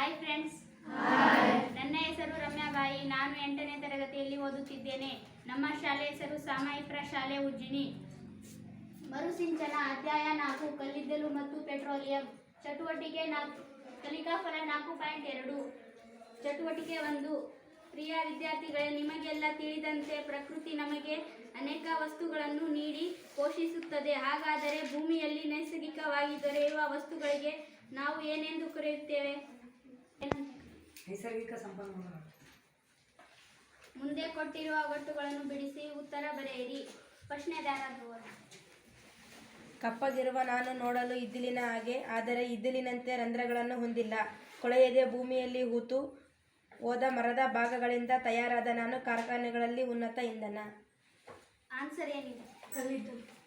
Hi friends ನನ್ನ ಹೆಸರು ರಮ್ಯಾಬಾಯಿ. ನಾನು ಎಂಟನೇ ತರಗತಿಯಲ್ಲಿ ಓದುತ್ತಿದ್ದೇನೆ. ನಮ್ಮ ಶಾಲೆ ಹೆಸರು ಸಾಮಾಯಿಕ್ರ ಶಾಲೆ ಉಜ್ಜಿನಿ. ಮರುಸಿಂಚನ ಅಧ್ಯಾಯ ನಾಲ್ಕು, ಕಲ್ಲಿದ್ದಲು ಮತ್ತು ಪೆಟ್ರೋಲಿಯಂ. ಚಟುವಟಿಕೆ ನಾಲ್ಕು, ಕಲಿಕಾಫಲ ನಾಲ್ಕು ಪಾಯಿಂಟ್ ಎರಡು. ಚಟುವಟಿಕೆ ಒಂದು, ಪ್ರಿಯ ವಿದ್ಯಾರ್ಥಿಗಳೇ, ನಿಮಗೆಲ್ಲ ತಿಳಿದಂತೆ ಪ್ರಕೃತಿ ನಮಗೆ ಅನೇಕ ವಸ್ತುಗಳನ್ನು ನೀಡಿ ಪೋಷಿಸುತ್ತದೆ. ಹಾಗಾದರೆ ಭೂಮಿಯಲ್ಲಿ ನೈಸರ್ಗಿಕವಾಗಿ ದೊರೆಯುವ ವಸ್ತುಗಳಿಗೆ ನಾವು ಏನೆಂದು ಕರೆಯುತ್ತೇವೆ? ನೈಸರ್ಗಿಕ ಸಂಪನ್ಮೂಲಗಳು. ಮುಂದೆ ಕೊಟ್ಟಿರುವ ಒಟ್ಟುಗಳನ್ನು ಬಿಡಿಸಿ ಉತ್ತರ ಬರೆಯಿರಿ. ಪ್ರಶ್ನೆದಾರರು. ಕಪ್ಪಗಿರುವ ನಾನು ನೋಡಲು ಇದ್ದಿಲಿನ ಹಾಗೆ ಆದರೆ ಇದ್ದಿಲಿನಂತೆ ರಂಧ್ರಗಳನ್ನು ಹೊಂದಿಲ್ಲ. ಕೊಳೆಯದೆ ಭೂಮಿಯಲ್ಲಿ ಹೂತು ಹೋದ ಮರದ ಭಾಗಗಳಿಂದ ತಯಾರಾದ ನಾನು ಕಾರ್ಖಾನೆಗಳಲ್ಲಿ ಉನ್ನತ ಇಂಧನ. ಆನ್ಸರ್ ಏನಿದೆ? ಕಲ್ಲಿದ್ದಲು.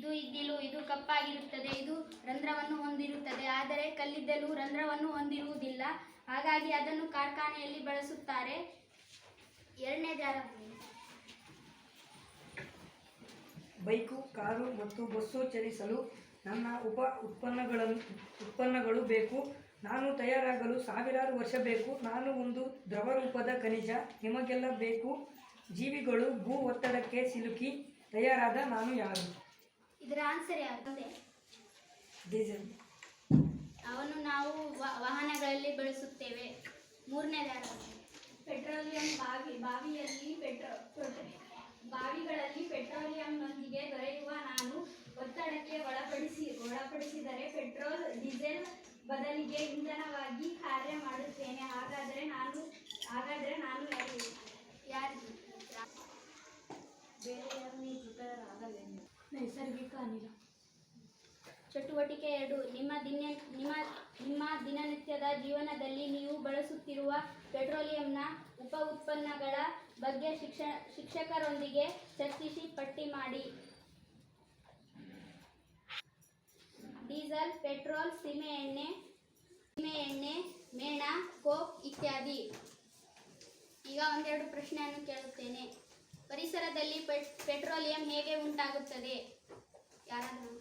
ಇದು ಇದ್ದಿಲು ಇದು ಕಪ್ಪಾಗಿರುತ್ತದೆ, ಇದು ರಂಧ್ರವನ್ನು ಹೊಂದಿರುತ್ತದೆ. ಆದರೆ ಕಲ್ಲಿದ್ದಲು ರಂಧ್ರವನ್ನು ಹೊಂದಿರುವುದಿಲ್ಲ. ಹಾಗಾಗಿ ಅದನ್ನು ಕಾರ್ಖಾನೆಯಲ್ಲಿ ಬಳಸುತ್ತಾರೆ. ಎರಡನೇ ದಾರ ಬೈಕು, ಕಾರು ಮತ್ತು ಬಸ್ಸು ಚಲಿಸಲು ನನ್ನ ಉಪ ಉತ್ಪನ್ನಗಳನ್ನು, ಉತ್ಪನ್ನಗಳು ಬೇಕು. ನಾನು ತಯಾರಾಗಲು ಸಾವಿರಾರು ವರ್ಷ ಬೇಕು. ನಾನು ಒಂದು ದ್ರವರೂಪದ ಖನಿಜ. ನಿಮಗೆಲ್ಲ ಬೇಕು. ಜೀವಿಗಳು ಭೂ ಒತ್ತಡಕ್ಕೆ ಸಿಲುಕಿ ತಯಾರಾದ ನಾನು ಯಾರು? ಇದರ ಆನ್ಸರ್ ಯಾವುದೇ ಡೀಸೆಲ್ ಅವನ್ನು ನಾವು ವ- ವಾಹನಗಳಲ್ಲಿ ಬಳಸುತ್ತೇವೆ. ಮೂರನೇದಾರ ಪೆಟ್ರೋಲಿಯಂ ಬಾವಿ ಬಾವಿಯಲ್ಲಿ ಪೆಟ್ರೋ ಬಾವಿಗಳಲ್ಲಿ ಪೆಟ್ರೋಲಿಯಂನೊಂದಿಗೆ ದೊರೆಯುವ ನಾನು ಒತ್ತಡಕ್ಕೆ ಒಳಪಡಿಸಿ ಒಳಪಡಿಸಿದರೆ ಪೆಟ್ರೋಲ್ ಡೀಸೆಲ್ ಬದಲಿಗೆ ಇಂಧನವಾಗಿ ಕಾರ್ಯ ಮಾಡುತ್ತೇನೆ ಹಾಗಾದರೆ ನಾನು ಹಾಗಾದರೆ ನಾನು ಯಾರು ಯಾರು ನೈಸರ್ಗಿಕ ಅನಿಲ. ಚಟುವಟಿಕೆ ಎರಡು. ನಿಮ್ಮ ದಿನ ನಿಮ್ಮ ನಿಮ್ಮ ದಿನನಿತ್ಯದ ಜೀವನದಲ್ಲಿ ನೀವು ಬಳಸುತ್ತಿರುವ ಪೆಟ್ರೋಲಿಯಂನ ಉಪ ಉತ್ಪನ್ನಗಳ ಬಗ್ಗೆ ಶಿಕ್ಷ, ಶಿಕ್ಷಕರೊಂದಿಗೆ ಚರ್ಚಿಸಿ ಪಟ್ಟಿ ಮಾಡಿ. ಡೀಸೆಲ್, ಪೆಟ್ರೋಲ್, ಸೀಮೆ ಎಣ್ಣೆ ಸೀಮೆ ಎಣ್ಣೆ, ಮೇಣ, ಕೋಕ್ ಇತ್ಯಾದಿ. ಈಗ ಒಂದೆರಡು ಪ್ರಶ್ನೆಯನ್ನು ಕೇಳುತ್ತೇನೆ. ಪರಿಸರದಲ್ಲಿ ಪೆಟ್, ಪೆಟ್ರೋಲಿಯಂ ಹೇಗೆ ಉಂಟಾಗುತ್ತದೆ? ಯಾರಾದರೂ?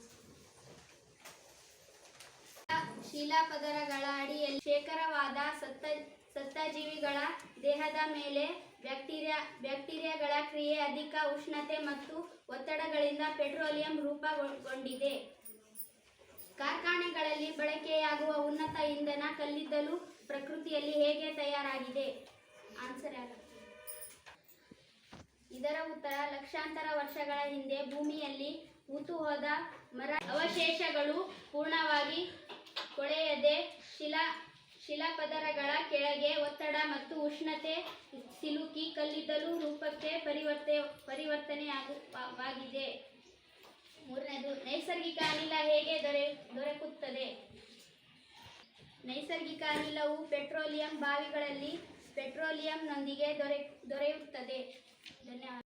ಶಿಲಾಪದರಗಳ ಅಡಿಯಲ್ಲಿ ಶೇಖರವಾದ ಸತ್ತ ಸತ್ತ ಜೀವಿಗಳ ದೇಹದ ಮೇಲೆ ಬ್ಯಾಕ್ಟೀರಿಯಾ, ಬ್ಯಾಕ್ಟೀರಿಯಾಗಳ ಕ್ರಿಯೆ ಅಧಿಕ ಉಷ್ಣತೆ ಮತ್ತು ಒತ್ತಡಗಳಿಂದ ಪೆಟ್ರೋಲಿಯಂ ರೂಪಗೊಂಡಿದೆ. ಕಾರ್ಖಾನೆಗಳಲ್ಲಿ ಬಳಕೆಯಾಗುವ ಉನ್ನತ ಇಂಧನ ಕಲ್ಲಿದ್ದಲು ಪ್ರಕೃತಿಯಲ್ಲಿ ಹೇಗೆ ತಯಾರಾಗಿದೆ? ಆನ್ಸರ್ ಯಾರು? ಇದರ ಉತ್ತರ ಲಕ್ಷಾಂತರ ವರ್ಷಗಳ ಹಿಂದೆ ಭೂಮಿಯಲ್ಲಿ ಹೂತು ಹೋದ ಮರ ಅವಶೇಷಗಳು ಪೂರ್ಣವಾಗಿ ಕೊಳೆಯದೆ ಶಿಲಾ ಶಿಲಾಪದರಗಳ ಕೆಳಗೆ ಒತ್ತಡ ಮತ್ತು ಉಷ್ಣತೆ ಸಿಲುಕಿ ಕಲ್ಲಿದ್ದಲು ರೂಪಕ್ಕೆ ಪರಿವರ್ತೆ ಪರಿವರ್ತನೆಯಾಗುವಾಗಿದೆ. ಮೂರನೇದು, ನೈಸರ್ಗಿಕ ಅನಿಲ ಹೇಗೆ ದೊರೆ ದೊರಕುತ್ತದೆ? ನೈಸರ್ಗಿಕ ಅನಿಲವು ಪೆಟ್ರೋಲಿಯಂ ಬಾವಿಗಳಲ್ಲಿ ಪೆಟ್ರೋಲಿಯಂನೊಂದಿಗೆ ದೊರೆ ದೊರೆಯುತ್ತದೆ. 真的